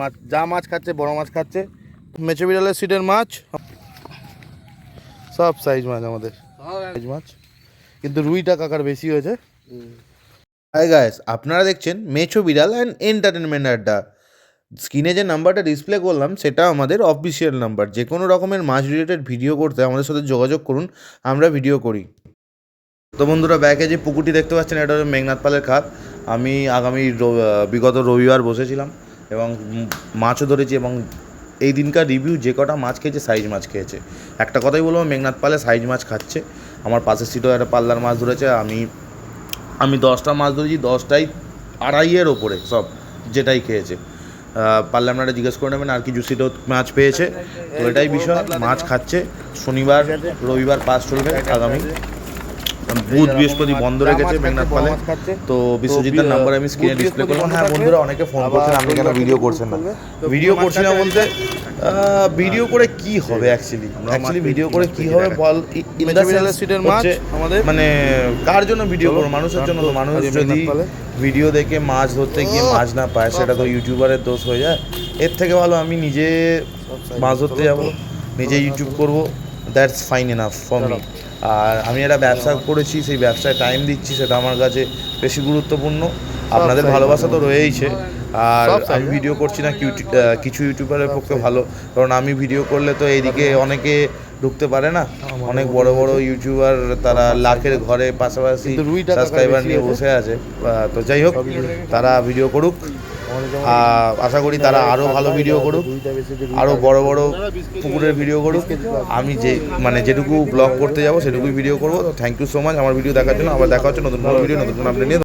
মাছ যা মাছ খাচ্ছে বড় মাছ খাচ্ছে। মেচে বিড়ালের সিটের মাছ সব সাইজ মাছ আমাদের। সাইজ মাছ। কিন্তু রুইটা কাকার বেশি হয়েছে। হাই গাইস আপনারা দেখছেন মেছো বিড়াল অ্যান্ড এন্টারটেনমেন্ট আড্ডা। স্ক্রিনে যে নাম্বারটা ডিসপ্লে করলাম সেটা আমাদের অফিসিয়াল নাম্বার যে কোনো রকমের মাছ রিলেটেড ভিডিও করতে আমাদের সাথে যোগাযোগ করুন আমরা ভিডিও করি। তো বন্ধুরা ব্যাকে যে পুকুরটি দেখতে পাচ্ছেন এটা হচ্ছে মেঘনাথ পালের খাত। আমি আগামী বিগত রবিবার বসেছিলাম। এবং মাছও ধরেছি এবং এই দিনকার রিভিউ যে কটা মাছ খেয়েছে সাইজ মাছ খেয়েছে। একটা কথাই বলব, মেঘনাথ পালে সাইজ মাছ খাচ্ছে। আমার পাশের সিটেও একটা পাল্লার মাছ ধরেছে, আমি আমি দশটা মাছ ধরেছি, দশটাই আড়াইয়ের ওপরে সব যেটাই খেয়েছে। পারলে আপনারা জিজ্ঞেস করে নেবেন, আর কিছু সিটও মাছ পেয়েছে। তো এটাই বিষয়, মাছ খাচ্ছে, শনিবার, রবিবার পাস চলবে আগামী। বুধ বৃহস্পতি বন্ধ রেখেছে মেঘনাথ পালে তো বিশ্বজিতের নাম্বার আমি স্ক্রিনে ডিসপ্লে করব হ্যাঁ বন্ধুরা অনেকে ফোন করছেন আপনি কেন ভিডিও করছেন না? ভিডিও করছি না বলতে ভিডিও করে কি হবে অ্যাকচুয়ালি অ্যাকচুয়ালি ভিডিও করে কি হবে? বল ইন দ্য মাছ আমাদের। মানে কার জন্য ভিডিও করব? মানুষের জন্য তো মানুষ যদি ভিডিও দেখে মাছ ধরতে গিয়ে মাছ না পায় সেটা তো ইউটিউবারের দোষ হয়ে যায়। এর থেকে ভালো আমি নিজে মাছ ধরতে যাব নিজে ইউটিউব করব। That's fine enough for me আর আমি একটা ব্যবসা করেছি সেই ব্যবসায় টাইম দিচ্ছি সেটা আমার কাছে বেশি গুরুত্বপূর্ণ। আপনাদের ভালোবাসা তো রয়েইছে। আর আমি ভিডিও করছি না কিছু ইউটিউবারের পক্ষে ভালো। কারণ আমি ভিডিও করলে তো এইদিকে অনেকে ঢুকতে পারে না। অনেক বড় বড় ইউটিউবার তারা লাখের ঘরে পাশাপাশি সাবস্ক্রাইবার নিয়ে বসে আছে। তো যাই হোক তারা ভিডিও করুক। আশা করি তারা আরও ভালো ভিডিও করুক আরও বড় বড় পুকুরের ভিডিও করুক। আমি যে মানে যেটুকু ব্লগ করতে যাব, সেটুকুই ভিডিও করব। তো থ্যাংক ইউ সো মাচ আমার ভিডিও দেখার জন্য। আবার দেখা হচ্ছে নতুন কোনো ভিডিও নতুন নিয়ে।